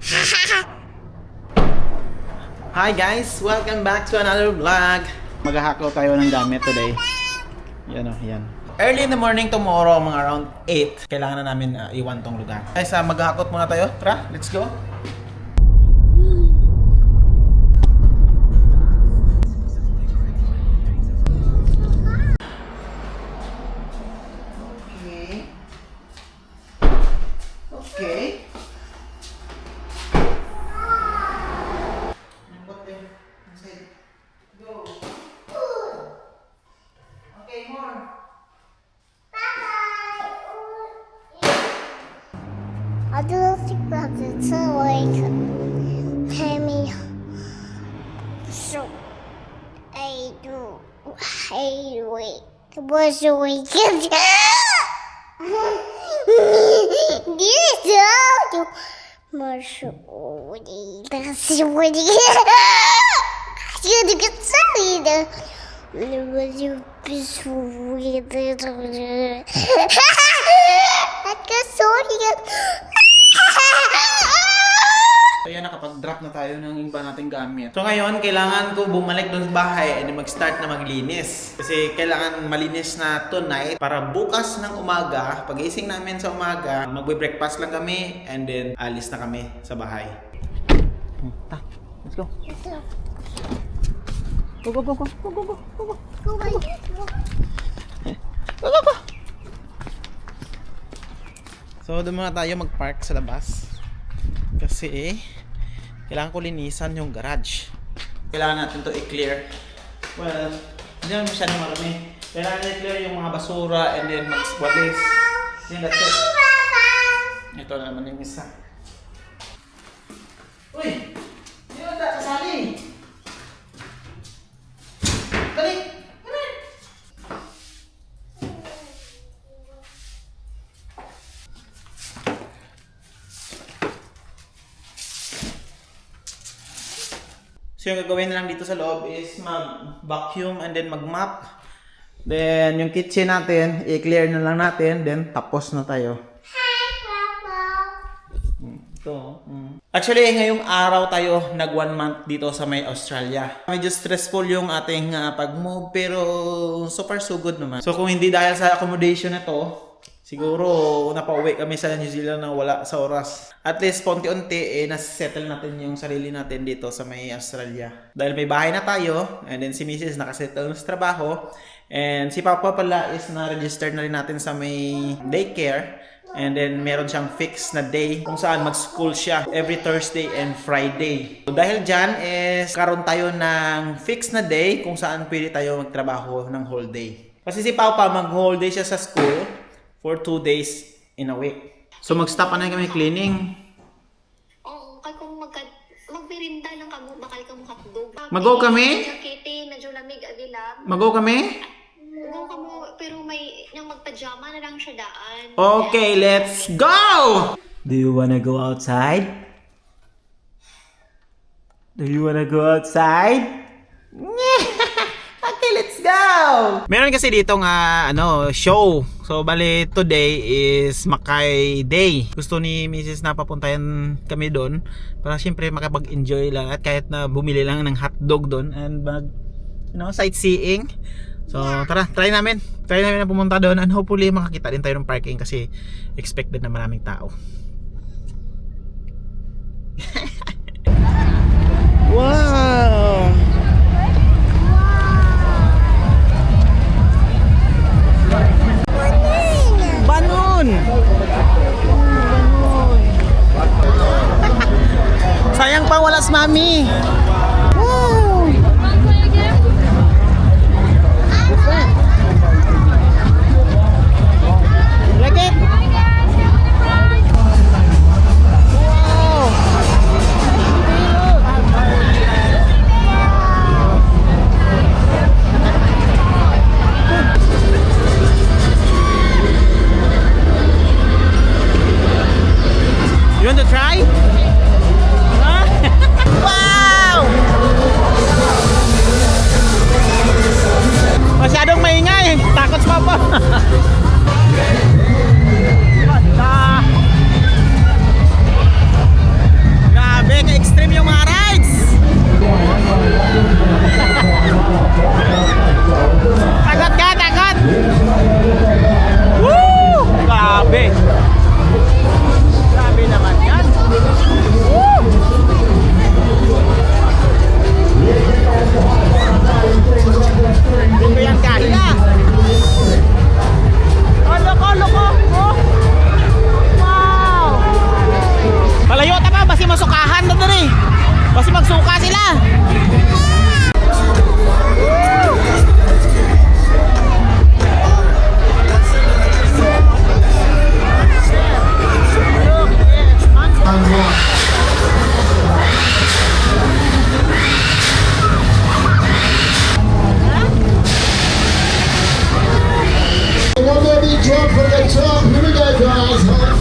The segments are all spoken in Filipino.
Hi guys! Welcome back to another vlog! Maghahakaw tayo ng gamit today. Yan o, yan. Early in the morning tomorrow, mga around 8, kailangan na namin uh, iwan tong lugar. Guys, uh, maghahakot muna tayo. Tara, let's go! 就是把只吃我一个，还没有手，哎呦，我还以为这不是我一个人，你你走就不是我的？但是我的，就这个这里的，那我就不是我的这种人，哈哈，还跟手里。yan, nakapag-drop na tayo ng iba nating gamit. So ngayon, kailangan ko bumalik doon sa bahay and mag-start na maglinis. Kasi kailangan malinis na tonight para bukas ng umaga, pagising namin sa umaga, magbe-breakfast lang kami and then alis na kami sa bahay. Ta, let's go. Go, go, go, go, go, go, go, go, go. Go by go. Go, go, go. So, doon muna tayo mag-park sa labas. Kasi, kailangan ko linisan yung garage. Kailangan natin to i-clear. Well, hindi naman masyadong marami. Kailangan i-clear yung mga basura and then mag-walis. Yan, that's it. Ito na naman yung isa. Uy! Hindi mo ta kasali! Dali! Dali! So yung gagawin lang dito sa loob is mag-vacuum and then mag-mop. Then yung kitchen natin, i-clear na lang natin, then tapos na tayo. Ito. mm. Actually, ngayong araw tayo nag one month dito sa may Australia. Medyo stressful yung ating ah, pag-move pero so far so good naman. So kung hindi dahil sa accommodation na to, siguro napauwi kami sa New Zealand na wala sa oras. At least ponti-unti eh nasettle natin yung sarili natin dito sa may Australia. Dahil may bahay na tayo and then si Mrs. nakasettle na sa trabaho and si Papa pala is na-register na rin natin sa may daycare. And then meron siyang fixed na day kung saan mag-school siya every Thursday and Friday. So, dahil dyan is karon tayo ng fixed na day kung saan pwede tayo magtrabaho ng whole day. Kasi si Papa mag-whole day siya sa school for two days in a week. So mag-stop na kami cleaning. Oo, kay kung magka magbirinda lang kamo bakal kamo hotdog. Mag-go kami? Kitty, medyo lamig agila. Mag-go kami? Go kamo pero may yung magpajama na lang siya daan. Okay, let's go! Do you wanna go outside? Do you wanna go outside? okay, let's go! Meron kasi dito nga ano, show. So bali today is Makay Day. Gusto ni Mrs. na papuntayan kami doon para siyempre makapag-enjoy lang at kahit na bumili lang ng hotdog doon and mag you know, sightseeing. So, tara, try namin. Try namin na pumunta doon and hopefully makakita din tayo ng parking kasi expected na maraming tao. wow!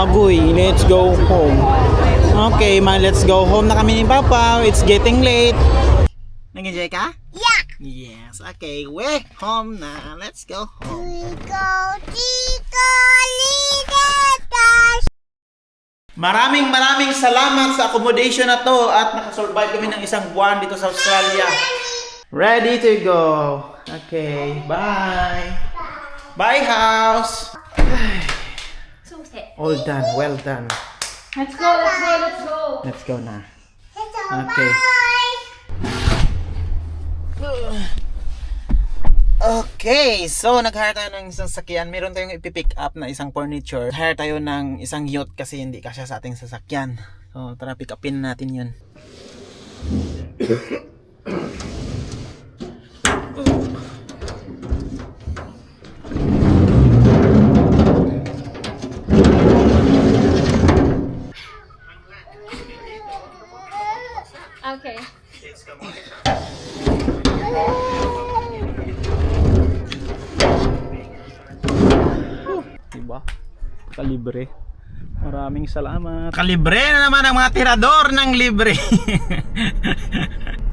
Agoy, let's go home. Okay, man, let's go home na kami ni Papa. It's getting late. Nag-enjoy ka? Yeah. Yes, okay. We're home na. Let's go home. We go, Chico, Maraming maraming salamat sa accommodation na to at nakasurvive kami ng isang buwan dito sa Australia. Ready to go. Okay, bye. Bye house. All done, well done. Let's go, let's go, let's go. Let's go na. Okay. Okay. Okay, so nag-hire tayo ng isang sakyan. Meron tayong ipipick up na isang furniture. Hire tayo ng isang yacht kasi hindi kasya sa ating sasakyan. So tara pick upin natin yun. Okay. Diba? Kalibre. Maraming salamat. Kalibre na naman ang mga tirador ng libre.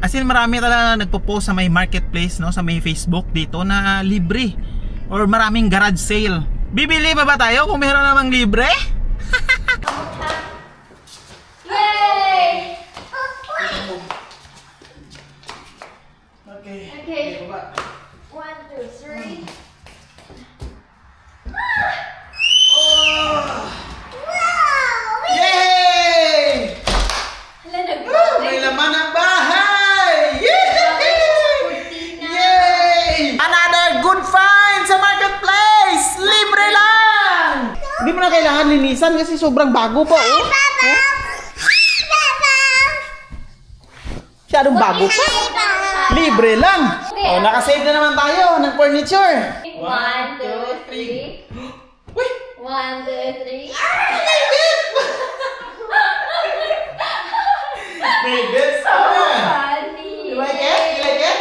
As in marami talaga nagpo-post sa may marketplace, no, sa may Facebook dito na libre or maraming garage sale. Bibili pa ba tayo kung meron namang libre? One, two, three. Yay! Hala, nag May laman ang bahay! Yay! Yay! Another good find sa marketplace! Libre lang! Hindi mo na kailangan linisan kasi sobrang bago pa, oh. Papa! Papa! Masyadong bago pa. Libre lang. Oh, nakasave na naman tayo ng furniture. One, two, three. Uy! One, two, three. May bits na. Funny. You like it? You like it?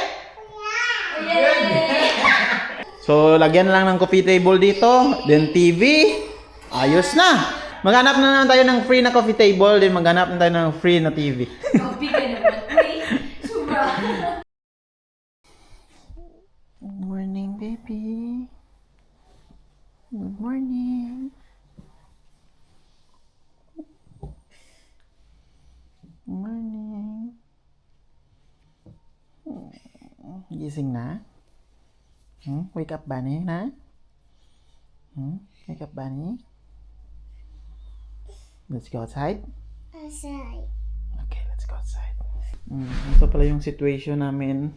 Yay! So, lagyan lang ng coffee table dito. Then TV. Ayos na. Maghanap na naman tayo ng free na coffee table. Then maghanap na tayo ng free na TV. Kapi ka naman. Uy, sobra. baby. Good morning. Good morning. Gising na? Hmm? Wake up, Bunny, na? Hmm? Wake up, Bunny? Let's go outside? Aside. Okay, let's go outside. Mm, ito pala yung situation namin.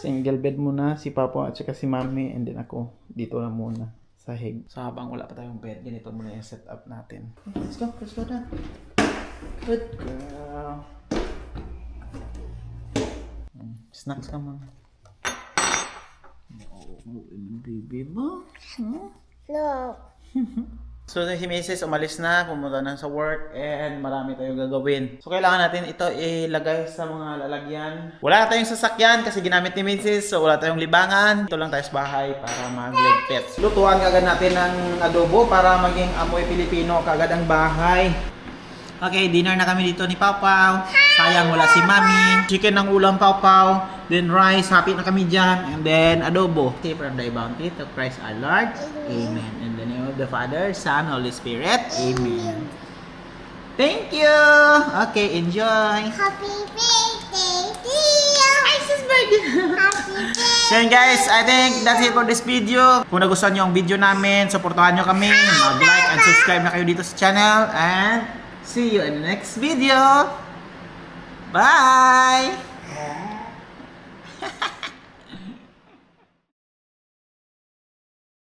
Single bed muna si Papa at saka si Mami and then ako dito na muna sa hig. So habang wala pa tayong bed, ganito muna yung setup natin. Okay, let's go, let's go na. Good girl. Mm, Snacks ka muna. Oh, baby ba? Hmm? No. So si Mrs. umalis na, pumunta na sa work and marami tayong gagawin. So kailangan natin ito ilagay sa mga lalagyan. Wala tayong sasakyan kasi ginamit ni Mrs. So wala tayong libangan. Ito lang tayo sa bahay para magligpit. Lutuan kagad natin ng adobo para maging amoy Pilipino kagad ang bahay. Okay, dinner na kami dito ni Pau. Sayang wala si Mami. Chicken ng ulam Pau. Then rice, happy na kami dyan. And then adobo. Say from thy bounty to Christ our Lord. Amen. In the Father, Son, Holy Spirit. Amen. Thank you. Okay, enjoy. Happy birthday to you. Isis birthday. Happy birthday. So yun guys, I think that's it for this video. Kung nagustuhan nyo ang video namin, supportahan nyo kami. Mag-like and subscribe na kayo dito sa channel. And see you in the next video. Bye!